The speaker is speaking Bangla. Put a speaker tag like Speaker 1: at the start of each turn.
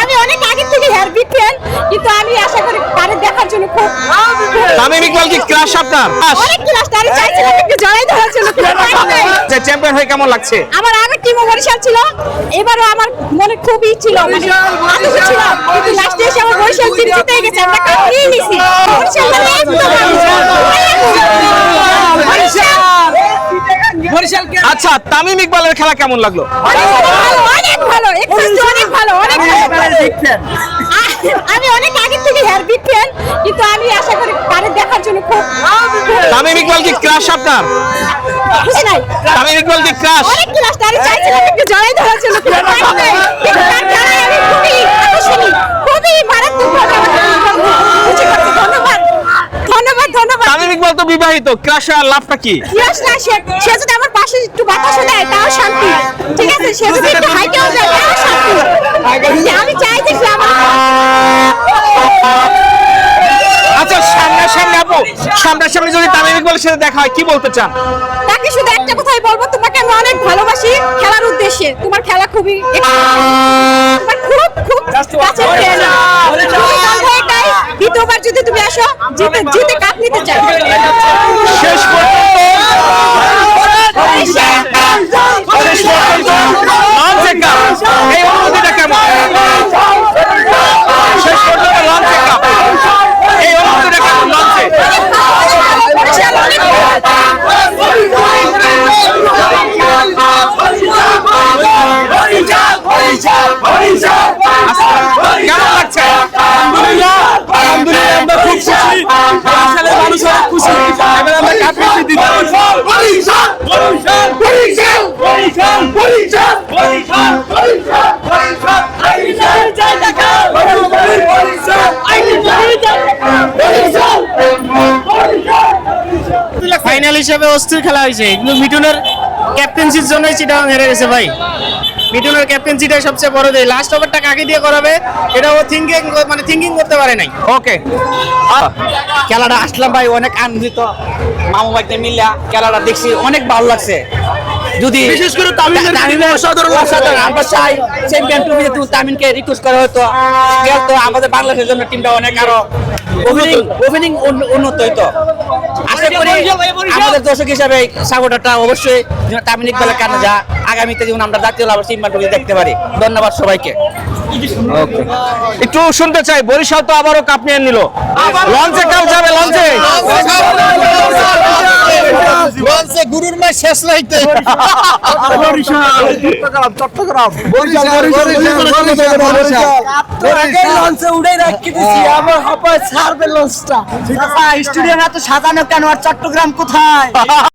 Speaker 1: আমি অনেক আগে থেকে হেয়ার ফ্যান কিন্তু আমি আশা করি তারে দেখার জন্য খুব
Speaker 2: তামিম ইকবাল কি ক্রাশ আপনার?
Speaker 1: অনেক ক্লাস তারে চাইছিলাম একটু জড়াই ধরার জন্য।
Speaker 2: যে চ্যাম্পিয়ন হয়ে কেমন লাগছে?
Speaker 1: আমার আগের টিমও বরিশাল ছিল এবারও আমার মনে খুবই ছিল মানে আনন্দ ছিল। কিন্তু লাস্টে এসে আমার বরিশাল টিম জিতে গেছে আমরা কাপ নিয়ে নিছি। বরিশাল মানে
Speaker 2: আচ্ছা তামিম ইকবালের খেলা কেমন লাগল?
Speaker 1: অনেক ভালো অনেক ভালো এক্সারসাইজ অনেক ভালো অনেক আমি অনেক আগে থেকে ফ্যান কিন্তু আমি আশা করি তারে দেখার জন্য খুব
Speaker 2: তামিম ইকবাল কি ক্রাশ আপনার?
Speaker 1: খুশি নাই।
Speaker 2: তামিম ইকবাল কি ক্রাশ
Speaker 1: অনেক ক্লাস তারে চাইছিলাম একটু জড়াই ধরার জন্য। কিন্তু তার আমি খুবই খুবই ধন্যবাদ। ধন্যবাদ ধন্যবাদ।
Speaker 2: তামিম ইকবাল তো বিবাহিত ক্রাশ আর লাভটা কি?
Speaker 1: ইয়াস না সে সে যদি আমার পাশে একটু বাতাসও দেয় তাও শান্তি। ঠিক আছে সে যদি একটু হাইটেও যায় তাও শান্তি যে আমি চাইতেছি আমার
Speaker 2: আচ্ছা সামনাসামনি যদি তামিম ইকবালের সাথে দেখা হয় কি বলতে চান?
Speaker 1: তাকে শুধু একটা কথাই বলব তোমাকে আমি অনেক ভালোবাসি খেলার উদ্দেশ্যে। তোমার খেলা খুবই তোমার খুব খুব কাছের দ্বিতীয়বার যদি তুমি আসো জিতে জিতে কাপ নিতে চাই।
Speaker 2: শেষ পর্যন্ত শেষ পর্যন্ত লঞ্চে কাপ এই অনুভূতিটা কেমন শেষ পর্যন্ত লঞ্চে কাপ এই অনুভূতিটা কেমন লঞ্চে কেমন লাগছে আলহামদুলিল্লাহ আমরা খুব খুশি। আসলে মানুষ অনেক খুশি। এবার আমরা কাপ
Speaker 3: ফাইনাল হিসেবে অস্থির খেলা হয়েছে। কিন্তু মিঠুনের ক্যাপ্টেন্সির জন্যই চিটাং হেরে গেছে ভাই। মিঠুনের ক্যাপ্টেন্সিটাই সবচেয়ে বড় দেয় লাস্ট ওভারটা কাকে দিয়ে করাবে, এটা ও থিঙ্কিং মানে থিঙ্কিং করতে পারে নাই।
Speaker 2: ওকে
Speaker 4: খেলাটা আসলাম ভাই, অনেক আনন্দিত। মামু ভাইতে মিলিয়া খেলাটা দেখছি, অনেক ভালো লাগছে। যদি
Speaker 2: বিশেষ করে তামিমের অসাধারণ
Speaker 4: অসাধারণ আমরা চাই। চ্যাম্পিয়ন ট্রফি যদি তামিমকে রিকোয়েস্ট করা হতো তো আমাদের বাংলাদেশের জন্য টিমটা অনেক আরও ওপেনিং ওপেনিং উন্নত হইতো। আশা করি আমাদের দর্শক হিসাবে সাপোর্টারটা অবশ্যই তামিম ইকবালের কারণে যা আগামীতে যেমন আমরা জাতীয় লাভ চ্যাম্পিয়ন ট্রফি দেখতে পারি। ধন্যবাদ সবাইকে।
Speaker 2: একটু শুনতে চাই বরিশাল তো আবারও কাপ নিয়ে নিল। লঞ্চে কাপ যাবে লঞ্চে।
Speaker 5: সাজানো কেন? আর চট্টগ্রাম কোথায়?